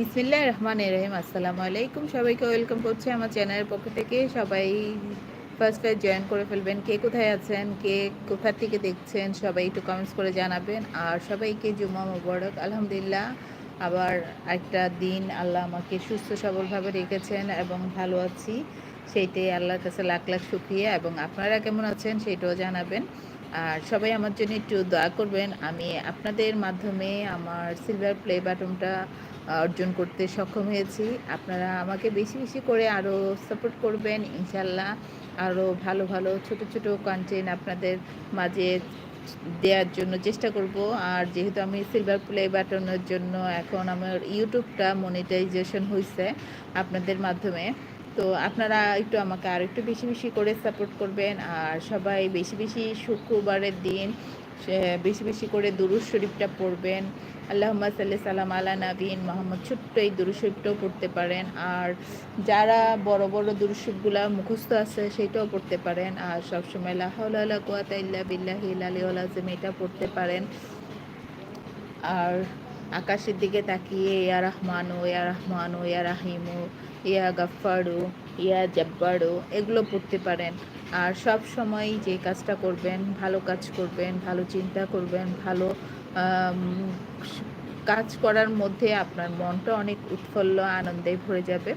বিসমিল্লাহ রহমান রহিম, আসসালামু আলাইকুম। সবাইকে ওয়েলকাম করছি আমার চ্যানেলের পক্ষ থেকে। সবাই ফার্স্ট ফার্স্ট জয়েন করে ফেলবেন। কে কোথায় আছেন? কে কোথা থেকে দেখছেন? সবাই একটু কমেন্টস করে জানাবেন। আর সবাইকে জুম্মা মুবারক। আলহামদুলিল্লাহ, আবার একটা দিন আল্লাহ আমাকে সুস্থ সবলভাবে রেখেছেন এবং ভালো আছি। সেইটাই আল্লাহর কাছে লাখ লাখ শুক্রিয়া। এবং আপনারা কেমন আছেন সেটাও জানাবেন। আর সবাই আমার জন্য একটু দয়া করবেন। আমি আপনাদের মাধ্যমে আমার সিলভার প্লে বাটনটা অর্জন করতে সক্ষম হয়েছি। আপনারা আমাকে বেশি বেশি করে আরও সাপোর্ট করবেন ইনশাল্লাহ আরও ভালো ভালো ছোট ছোট কন্টেন্ট আপনাদের মাঝে দেওয়ার জন্য চেষ্টা করব। আর যেহেতু আমি সিলভার প্লে বাটনের জন্য এখন আমার ইউটিউবটা মনিটাইজেশন হয়েছে আপনাদের মাধ্যমে, তো আপনারা একটু আমাকে আর একটু বেশি বেশি করে সাপোর্ট করবেন। আর সবাই বেশি বেশি শুক্রবারের দিন বেশি বেশি করে দুরুজ শরীফটা পড়বেন। আল্লাহ সাল্লি সাল্লাম আলা নাবিন মোহাম্মদ, ছোট্ট এই দুরুশরীফটাও পড়তে পারেন। আর যারা বড় বড় দুরুশরীফগুলো মুখস্থ আছে সেটাও পড়তে পারেন। আর সবসময় লাহাউল্লাহ কুয়াতা ইল্লা বিল্লাহি আলী আজম এটা পড়তে পারেন। আর আকাশের দিকে তাকিয়ে, ইয়া রহমানু ইয়া রহমানু, ইয়া রাহিমু, ইয়া গাফারু ইয়া জব্বারু, এগুলো পড়তে পারেন। আর সব সময় যে কাজটা করবেন, ভালো কাজ করবেন, ভালো চিন্তা করবেন, ভালো কাজ করার মধ্যে আপনার মনটা অনেক উৎফুল্ল আনন্দে ভরে যাবে।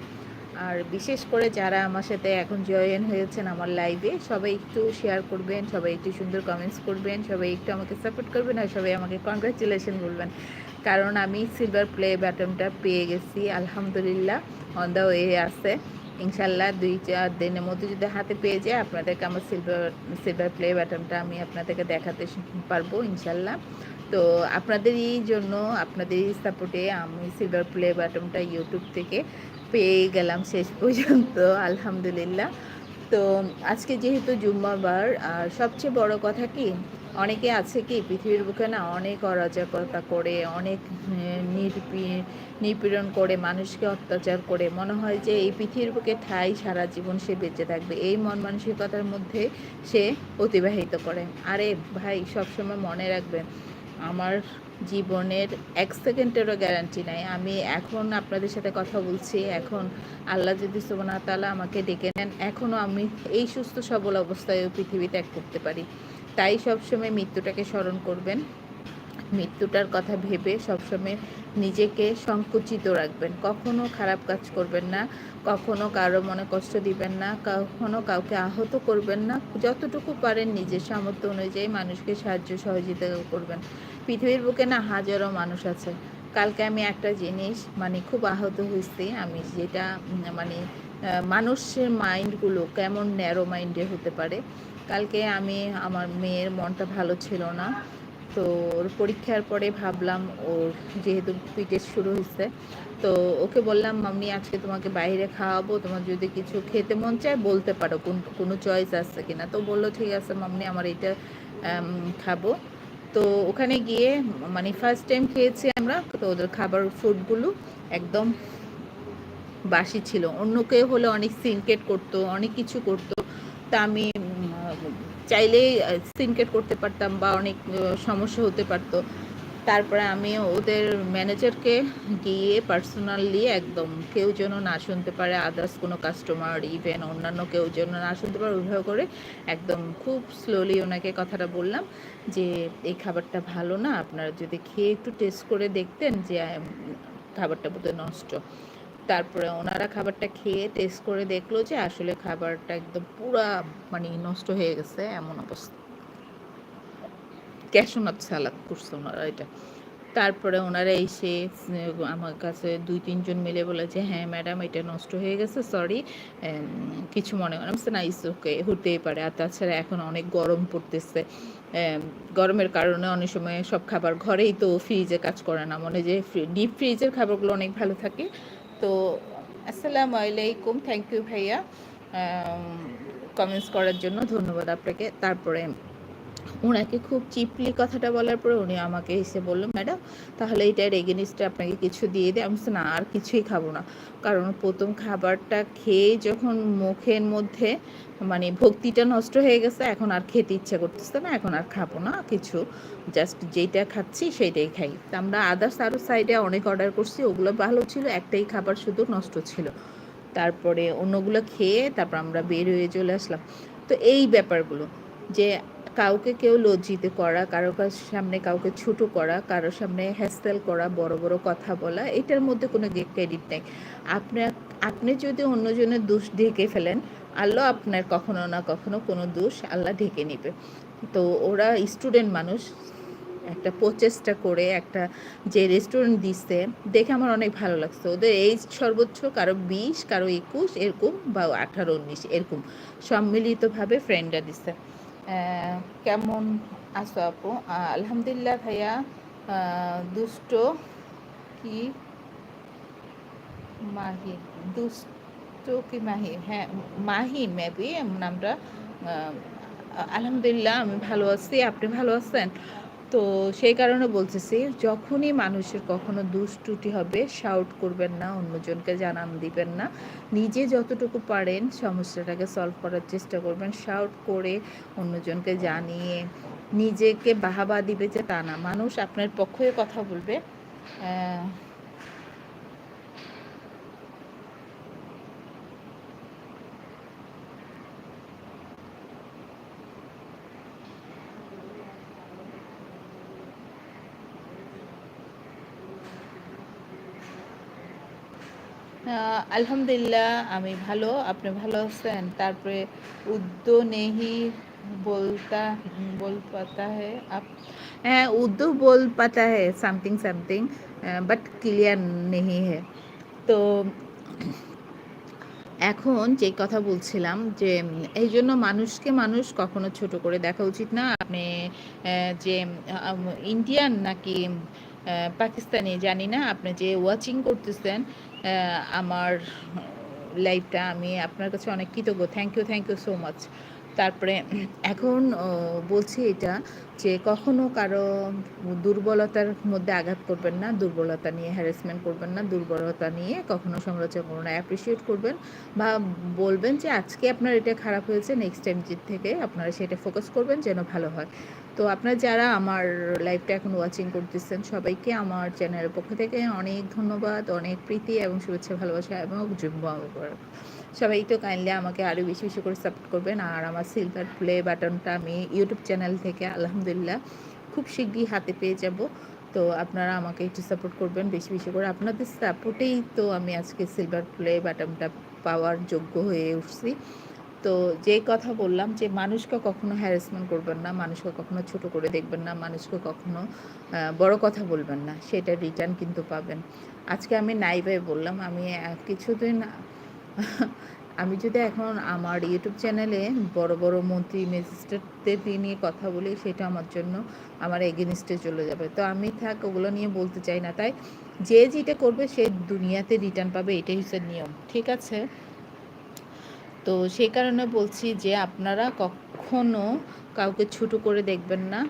আর বিশেষ করে যারা আমার সাথে এখন জয়েন হয়েছেন আমার লাইভে সবাই একটু শেয়ার করবেন, সবাই একটু সুন্দর কমেন্টস করবেন, সবাই একটু আমাকে সাপোর্ট করবেন আর সবাই আমাকে কংগ্রাচুলেশন বলবেন। কারণ আমি সিলভার প্লে ব্যাটনটা পেয়ে গেছি, আলহামদুলিল্লাহ অন দ্য ওয়ে আছে। ইনশাল্লাহ দুই চার দিনের মধ্যে যদি হাতে পেয়ে যায়, আপনাদেরকে আমার সিলভার সিলভার প্লে বাটনটা আমি আপনাদেরকে দেখাতে পারব ইনশাল্লাহ। তো আপনাদেরই জন্য, আপনাদেরই সাপোর্টে আমি সিলভার প্লে বাটনটা ইউটিউব থেকে পেয়ে গেলাম শেষ পর্যন্ত, আলহামদুলিল্লাহ। তো আজকে যেহেতু জুম্মাবার, আর সবচেয়ে বড় কথা কি, অনেকে আছে কি, পৃথিবীর বুকে না অনেক অরাজকতা করে, অনেক নিপীড়ন করে, মানুষকে অত্যাচার করে। মনে হয় যে এই পৃথিবীর বুকে ঠাই সারা জীবন সে বেঁচে থাকবে। এই মন মানসিকতার মধ্যে সে অতিবাহিত করে। আরে ভাই, সবসময় মনে রাখবেন আমার জীবনের এক সেকেন্ডেরও গ্যারান্টি নাই। আমি এখন আপনাদের সাথে কথা বলছি। এখন আল্লাহ যদি সোমনা তালা আমাকে ডেকে নেন এখনও আমি এই সুস্থ সবল অবস্থায় পৃথিবী ত্যাগ করতে পারি। তাই সবসময় মৃত্যুটাকে স্মরণ করবেন। মৃত্যুটার কথা ভেবে সবসময় নিজেকে সংকুচিত রাখবেন। কখনো খারাপ কাজ করবেন না, কখনো কারও মনে কষ্ট দিবেন না, কখনো কাউকে আহত করবেন না, যতটুকু পারেন নিজের সামর্থ্য অনুযায়ী মানুষকে সাহায্য সহযোগিতা করবেন। পৃথিবীর বুকে না হাজারো মানুষ আছে। কালকে আমি একটা জিনিস মানে খুব আহত হয়েছি আমি, যেটা মানে মানুষের মাইন্ডগুলো কেমন ন্যারো মাইন্ডে হতে পারে। কালকে আমি, আমার মেয়ের মনটা ভালো ছিল না। তো ওর পরীক্ষার পরে ভাবলাম ওর যেহেতু পিটেস্ট শুরু হয়েছে, তো ওকে বললাম, মাম্মি, আজকে তোমাকে বাইরে খাওয়াবো, তোমার যদি কিছু খেতে মন চায় বলতে পারো কোন, কোনো চয়েস আছে কিনা। তো বলল, ঠিক আছে মাম্মি, আমার এটা খাব। তো ওখানে গিয়ে মানে ফার্স্ট টাইম খেয়েছি আমরা, তো ওদের খাবার ফুডগুলো একদম বাসি ছিল। অন্য কেউ হলে অনেক সিনকেট করতো, অনেক কিছু করতো। তা আমি চাইলেই সিনকেট করতে পারতাম বা অনেক সমস্যা হতে পারতো। তারপরে আমি ওদের ম্যানেজারকে গিয়ে পার্সোনালি একদম কেউ যেন না শুনতে পারে আদার্স কোনো কাস্টমার ইভেন অন্যান্য কেউ যেন না শুনতে পারে, ওইভাবে করে একদম খুব স্লোলি ওনাকে কথাটা বললাম যে, এই খাবারটা ভালো না? আপনারা যদি খেয়ে একটু টেস্ট করে দেখতেন যে খাবারটা বোধহয় নষ্ট। তারপরে ওনারা খাবারটা খেয়ে টেস্ট করে দেখল যে আসলে খাবারটা একদম পুরা মানে নষ্ট হয়ে গেছে, এমন অবস্থা। ক্যাশোনাথ সালাদ করছে ওনারা এটা। তারপরে ওনারা এসে, আমার কাছে দুই, তিনজন মিলে বলে যে হ্যাঁ ম্যাডাম এটা নষ্ট হয়ে গেছে সরি কিছু মনে করেন না। ইস ওকে হতেই পারে। আর তাছাড়া এখন অনেক গরম পড়তেছে। গরমের কারণে অনেক সময় সব খাবার ঘরেই তো ফ্রিজে কাজ করে না। মনে যে ডিপ ফ্রিজের খাবারগুলো অনেক ভালো থাকে। তো আসসালামু আলাইকুম থ্যাংক ইউ ভাইয়া। কমেন্টস করার জন্য ধন্যবাদ আপনাকে। তারপরে ওনাকে খুব চিপলি কথাটা বলার পরে উনি আমাকে এসে বলল, ম্যাডাম, তাহলে এটার এগেনিস্টে আপনাকে কিছু দিয়ে দেয় আমি না, আর কিছুই খাব না। কারণ প্রথম খাবারটা খেয়ে যখন মুখের মধ্যে মানে ভক্তিটা নষ্ট হয়ে গেছে, এখন আর খেতে ইচ্ছা করতেছে না, এখন আর খাব না, কিছু জাস্ট যেইটা খাচ্ছি সেইটাই খাই। তা আমরা আদার্স আরও সাইডে অনেক অর্ডার করছি, ওগুলো ভালো ছিল, একটাই খাবার শুধু নষ্ট ছিল। তারপরে অন্যগুলো খেয়ে তারপর আমরা বের হয়ে চলে আসলাম। তো এই ব্যাপারগুলো। যে কাউকে কেউ লজ্জিত করা, কারও সামনে কাউকে ছোট করা কারোর সামনে হ্যাসেল করা, বড় বড় কথা বলা, এটার মধ্যে কোনো ক্রেডিট নেই। আপনার আপনি যদি অন্যজনের দোষ ঢেকে ফেলেন, আল্লাহ আপনার কখনো না কখনো কোনো দোষ আল্লাহ ঢেকে নেবে। তো ওরা স্টুডেন্ট মানুষ, একটা প্রচেষ্টা করে, একটা যে রেস্টুরেন্ট দিচ্ছে দেখে আমার অনেক ভালো লাগছে। ওদের এইজ সর্বোচ্চ কারও বিশ, কারও একুশ, এরকম বা আঠারো, উনিশ, এরকম। সম্মিলিতভাবে ফ্রেন্ডরা দিচ্ছে কেমন আছো আপু? আলহামদুলিল্লাহ ভাইয়া। দুষ্ট কি মাহি? দুষ্ট কি মাহি? হ্যাঁ মাহি মেবি নামটা আলহামদুলিল্লাহ, আমি ভালো আছি। আপনি ভালো আছেন? তো সেই কারণে বলতেছি, যখনই মানুষের কখনো দুষ্টুটি হবে শাউট করবেন না, অন্যজনকে জানান দিবেন না। নিজে যতটুকু পারেন সমস্যাটাকে সলভ করার চেষ্টা করবেন শাউট করে অন্যজনকে জানিয়ে নিজেকে বাহাবা দিবে যে, তা না, মানুষ আপনার পক্ষে কথা বলবে। আলহামদুলিল্লাহ, আমি ভালো। আপনি ভালো আছেন? তারপরে উদ্দো নেহি বলতা বল পাতা হে আপ হ্যাঁ উর্দু বল পাতা হে সামথিং সামথিং বাট ক্লিয়ার নেহি হে। তো এখন যে কথা বলছিলাম যে, এই জন্য মানুষকে মানুষ কখনো ছোট করে দেখা উচিত না। আপনি যে ইন্ডিয়ান নাকি পাকিস্তানি জানি না, আপনি যে ওয়াচিং করতেছেন আমার লাইফটা আমি আপনার কাছে অনেক কৃতজ্ঞ। Thank you thank you so much তারপরে এখন বলছি এটা যে কখনো কারও দুর্বলতার মধ্যে আঘাত করবেন না, দুর্বলতা নিয়ে হ্যারাসমেন্ট করবেন না, দুর্বলতা নিয়ে কখনো সমালোচনা করবেন না। অ্যাপ্রিসিয়েট করবেন বা বলবেন যে আজকে আপনার এটা খারাপ হয়েছে নেক্সট টাইম থেকে আপনারা সেটা ফোকাস করবেন যেন ভালো হয়। তো আপনারা যারা আমার লাইভটা এখন ওয়াচিং করতেছেন, সবাইকে আমার চ্যানেলের পক্ষ থেকে অনেক ধন্যবাদ, অনেক প্রীতি এবং শুভেচ্ছা, ভালোবাসা এবং জুম্বা সবাই তো কাইন্ডলি আমাকে আরও বেশি বেশি করে সাপোর্ট করবেন। আর আমার সিলভার প্লে বাটনটা আমি ইউটিউব চ্যানেল থেকে, আলহামদুলিল্লাহ, খুব শীঘ্রই হাতে পেয়ে যাব। তো আপনারা আমাকে একটু সাপোর্ট করবেন বেশি বেশি করে। আপনাদের সাপোর্টেই তো আমি আজকে সিলভার প্লে বাটনটা পাওয়ার যোগ্য হয়ে উঠছি। তো যে কথা বললাম যে মানুষকে কখনো হ্যারাসমেন্ট করবেন না, মানুষকে কখনো ছোট করে দেখবেন না, মানুষকে কখনো বড় কথা বলবেন না, সেটা রিটার্ন কিন্তু পাবেন। আজকে আমি নাইবাই বললাম, আমি কিছুদিন, আমি যদি এখন আমার ইউটিউব চ্যানেলে বড় বড় মন্ত্রী ম্যাজিস্ট্রেটদের নিয়ে কথা বলি, সেটা আমার জন্য আমার এগেনিস্টে চলে যাবে। তো আমি থাক, ওগুলো নিয়ে বলতে চাই না। তাই যে যেটা করবে সে দুনিয়াতে রিটার্ন পাবে, এটাই হচ্ছে নিয়ম। ঠিক আছে? তো সেই কারণে বলছি যে আপনারা কখনো কাউকে ছোট করে দেখবেন না।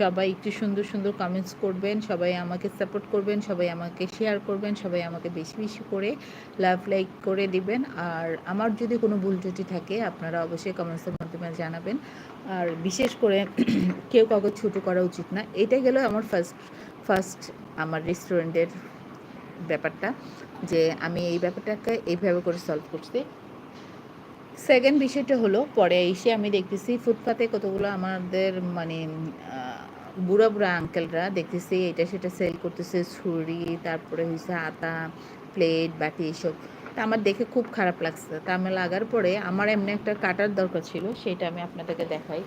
সবাই একটু সুন্দর সুন্দর কমেন্টস করবেন, সবাই আমাকে সাপোর্ট করবেন, সবাই আমাকে শেয়ার করবেন, সবাই আমাকে বেশি বেশি করে লাভ লাইক করে দিবেন। আর আমার যদি কোনো ভুল ত্রুটি থাকে, আপনারা অবশ্যই কমেন্টসের মাধ্যমে জানাবেন। আর বিশেষ করে কেউ কাউকে ছোট করা উচিত না। এটা গেল আমার ফার্স্ট ফার্স্ট আমার রেস্টুরেন্টের ব্যাপারটা, যে আমি এই ব্যাপারটাকে এইভাবে করে সলভ করছি। সেকেন্ড বিষয়টা হলো, পরে এসে আমি দেখতেছি ফুটপাতে কতগুলো আমাদের মানে বুড়া বুড়া আঙ্কেলরা দেখতেছি, এটা সেটা সেল করতেছে, ছুরি, তারপরে হয়েছে আতা প্লেট বাটি এসব। তা আমার দেখে খুব খারাপ লাগছে। তা আমি লাগার পরে আমার এমনি একটা কাটার দরকার ছিল, সেটা আমি আপনাদেরকে দেখাই।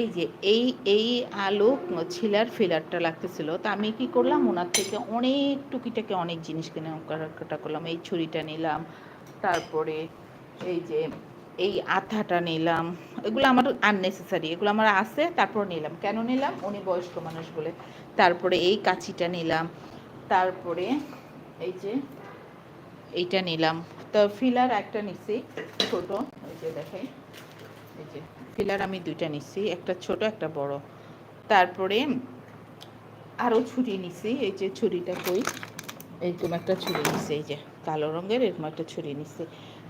এই যে, এই এই আলো ছিলার ফিলারটা লাগতেছিল। তা আমি কি করলাম? ওনার থেকে অনেক টুকিটাকে অনেক জিনিস কিনে কাটা করলাম। এই ছুরিটা নিলাম, তারপরে এই যে, এই আঠাটা নিলাম। এগুলো আমার আননেসেসারি এগুলো আমার আছে, তারপর নিলাম। কেন নিলাম? উনি বয়স্ক মানুষ বলে। তারপরে এই কাঁচিটা নিলাম। তারপরে এই যে, এইটা নিলাম। তো ফিলার একটা নিচ্ছি ছোটো, এই যে দেখেন। ফিলার আমি দুইটা নিচ্ছি একটা ছোট, একটা বড়। তারপরে আরও ছুরি নিছি, এই যে ছুরিটা কই? এরকম একটা ছুরি নিচ্ছে এই যে কালো রঙের এরকম একটা ছুরি নিচ্ছে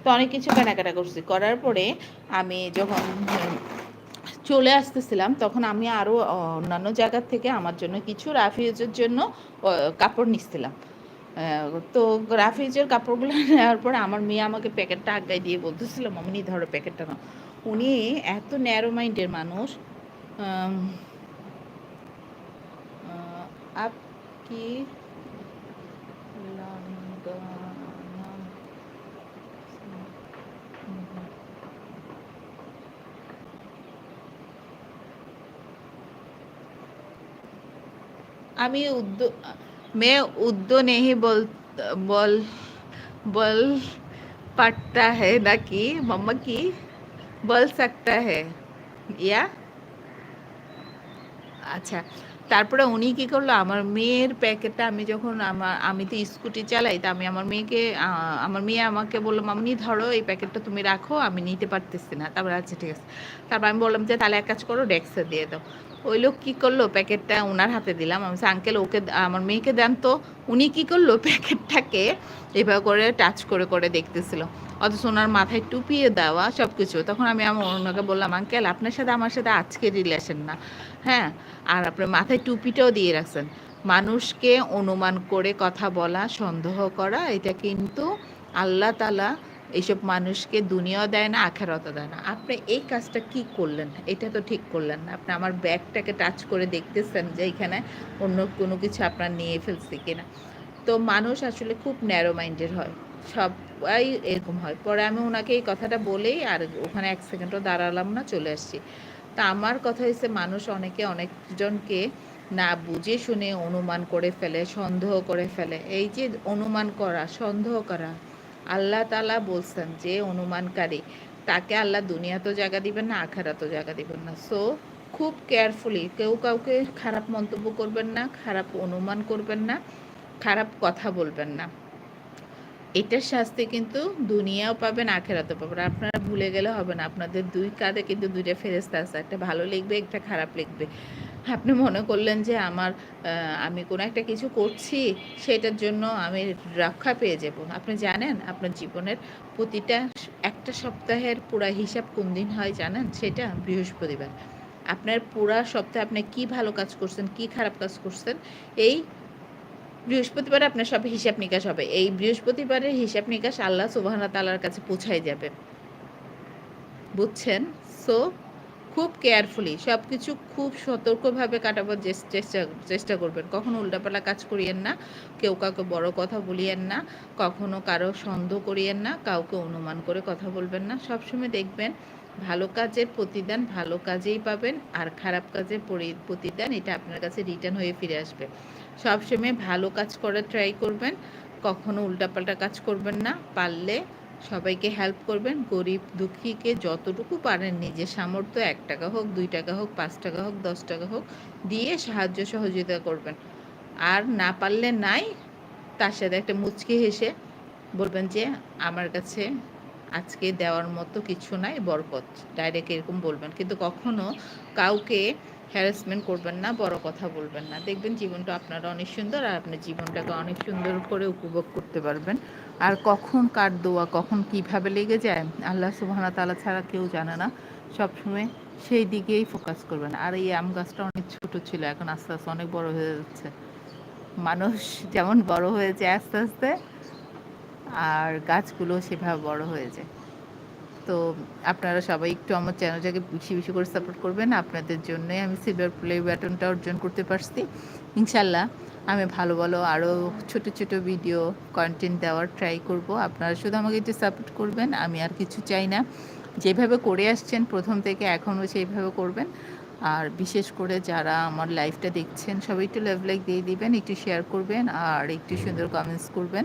তো অনেক কিছু কেনাকাটা করছি। করার পরে আমি যখন চলে আসতেছিলাম, তখন আমি আরও অন্যান্য জায়গার থেকে আমার জন্য কিছু রাফিউজের জন্য কাপড় নিচ্ছিলাম তো রাফিজের কাপড়গুলো নেওয়ার পর আমার মেয়ে আমাকে প্যাকেটটা আগায় দিয়ে বলতেছিল মামনি ধরো প্যাকেটটা না উনি এত ন্যারো মাইন্ডের মানুষ আপ কি আমি উদ্যোগ मैं उद्दो नहीं बोल बोल बोल पड़ता है ना कि मम्मा की বল सकता है ইয়া আচ্ছা তারপরে উনি কি করলো আমার মেয়ের প্যাকেটটা আমি যখন আমার আমি তো স্কুটি চালাই তা আমি আমার মেয়েকে আমার মেয়ে আমাকে বললো মামনি ধরো এই প্যাকেটটা তুমি রাখো আমি নিতে পারতেছি না তারপরে আচ্ছা ঠিক আছে তারপর আমি বললাম যে তাহলে এক কাজ করো ডেস্কে দিয়ে দাও ওই লোক কী করল? প্যাকেটটা ওনার হাতে দিলাম। আমি আঙ্কেল, ওকে আমার মেয়েকে দেন তো। উনি কী করল? প্যাকেটটাকে এভাবে করে টাচ করে করে দেখতেছিল। অথচ ওনার মাথায় টুপিয়ে দেওয়া সব কিছু তখন আমি আমার ওনাকে বললাম, আঙ্কেল, আপনার সাথে আমার সাথে আজকে রিলেশন না। হ্যাঁ? আর আপনার মাথায় টুপিটাও দিয়ে রাখছেন। মানুষকে অনুমান করে কথা বলা, সন্দেহ করা, এটা কিন্তু আল্লাহ তালা এইসব মানুষকে দুনিয়াও দেয় না, আখেরতও দেয় না। আপনি এই কাজটা কি করলেন? এটা তো ঠিক করলেন না। আপনি আমার ব্যাগটাকে টাচ করে দেখতেছেন যে এখানে অন্য কোনো কিছু আপনার নিয়ে ফেলছে কিনা। তো মানুষ আসলে খুব ন্যারো মাইন্ডের হয়। সবাই এরকম হয়। পরে আমি ওনাকে এই কথাটা বলেই আর ওখানে এক সেকেন্ডও দাঁড়ালাম না, চলে আসছি। তা আমার কথা হচ্ছে মানুষ অনেকে অনেকজনকে না বুঝে শুনে অনুমান করে ফেলে, সন্দেহ করে ফেলে। এই যে অনুমান করা, সন্দেহ করা আল্লাহ তালা বলছেন যে অনুমানকারী, তাকে আল্লাহ দুনিয়াতেও জায়গা দিবেন না, আখেরাতেও জায়গা দিবেন না। সো খুব কেয়ারফুলি কেউ কাউকে খারাপ মন্তব্য করবেন না, খারাপ অনুমান করবেন না, খারাপ কথা বলবেন না। এটার শাস্তি কিন্তু দুনিয়াও পাবেন, আখেরাতেও পাবেন। আপনারা ভুলে গেলে হবে না। আপনাদের দুই কাঁধে কিন্তু দুইটা ফেরেস্তা আছে। একটা ভালো লিখবে, একটা খারাপ লিখবে। আপনি মনে করলেন যে আমার আমি কোনো একটা কিছু করছি, সেটার জন্য আমি রক্ষা পেয়ে যাব। আপনি জানেন, আপনার জীবনের প্রতিটা একটা সপ্তাহের পুরা হিসাব কোন দিন হয় জানেন? সেটা বৃহস্পতিবার। আপনার পুরা সপ্তাহে আপনি কি ভালো কাজ করছেন, কি খারাপ কাজ করছেন, এই বৃহস্পতিবার আপনার সব হিসাব নিকাশ হবে। এই বৃহস্পতিবারের হিসাব নিকাশ আল্লাহ সুবাহ তালার কাছে পৌঁছাই যাবে। বুঝছেন? সো খুব কেয়ারফুলি সব কিছু খুব সতর্কভাবে কাটাবার চেষ্টা চেষ্টা করবেন। কখনো উল্টাপাল্টা কাজ করিয়েন না, কেউ কাউকে বড় কথা বলিয়েন না, কখনো কারও সন্দেহ করিয়েন না, কাউকে অনুমান করে কথা বলবেন না। সবসময় দেখবেন ভালো কাজের প্রতিদান ভালো কাজেই পাবেন, আর খারাপ কাজের প্রতিদান এটা আপনার কাছে রিটার্ন হয়ে ফিরে আসবে। সবসময় ভালো কাজ করার ট্রাই করবেন। কখনো উল্টাপাল্টা কাজ করবেন না। পারলে সবাইকে হেল্প করবেন। গরিব দুঃখীকে যতটুকু পারেন নিজের সামর্থ্য, এক টাকা হোক, দুই টাকা হোক, পাঁচ টাকা হোক, দশ টাকা হোক, দিয়ে সাহায্য সহযোগিতা করবেন। আর না পারলে নাই, তার সাথে একটা মুচকি হেসে বলবেন যে, আমার কাছে আজকে দেওয়ার মতো কিছু নাই, বরকত। ডাইরেক্ট এরকম বলবেন। কিন্তু কখনো কাউকে হ্যারাসমেন্ট করবেন না, বড় কথা বলবেন না। দেখবেন জীবনটা আপনার অনেক সুন্দর আর আপনি জীবনটাকে অনেক সুন্দর করে উপভোগ করতে পারবেন। আর কখন কার দোয়া, কখন কীভাবে লেগে যায়, আল্লাহ সুবাহনা তালা ছাড়া কেউ জানে না। সবসময় সেই দিকেই ফোকাস করবেন। আর এই আম গাছটা অনেক ছোট ছিল, এখন আস্তে আস্তে অনেক বড় হয়ে যাচ্ছে। মানুষ যেমন বড় হয়েছে আস্তে আস্তে, আর গাছগুলো সেভাবে বড় হয়ে যায়। তো আপনারা সবাই একটু আমার চ্যানেলটাকে বেশি বেশি করে সাপোর্ট করবেন। আপনাদের জন্যই আমি সিলভার প্লে ব্যাটনটা অর্জন করতে পারছি। ইনশাল্লাহ আমি ভালো ভালো আরও ছোট ছোট ভিডিও কন্টেন্ট দেওয়ার ট্রাই করব। আপনারা শুধু আমাকে একটু সাপোর্ট করবেন, আমি আর কিছু চাই না। যেভাবে করে আসছেন প্রথম থেকে এখনও সেইভাবে করবেন। আর বিশেষ করে যারা আমার লাইফটা দেখছেন, সবাই একটু লাভ লাইক দিয়ে দিবেন, একটু শেয়ার করবেন আর একটু সুন্দর কমেন্টস করবেন।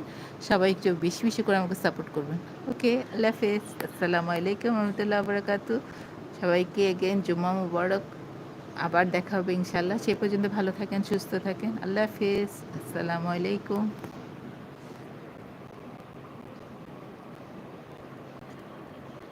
সবাই একটু বেশি বেশি করে আমাকে সাপোর্ট করবেন। ওকে আল্লাহ হাফেজ। আসসালামু আলাইকুম রহমতুল্লাহ বরাকাতু সবাইকে এগেন জুম্মা মুবারক। আবার দেখা হবে ইনশাল্লাহ সে পর্যন্ত ভালো থাকেন, সুস্থ থাকেন। আল্লাহ হাফেজ। আসসালামু আলাইকুম।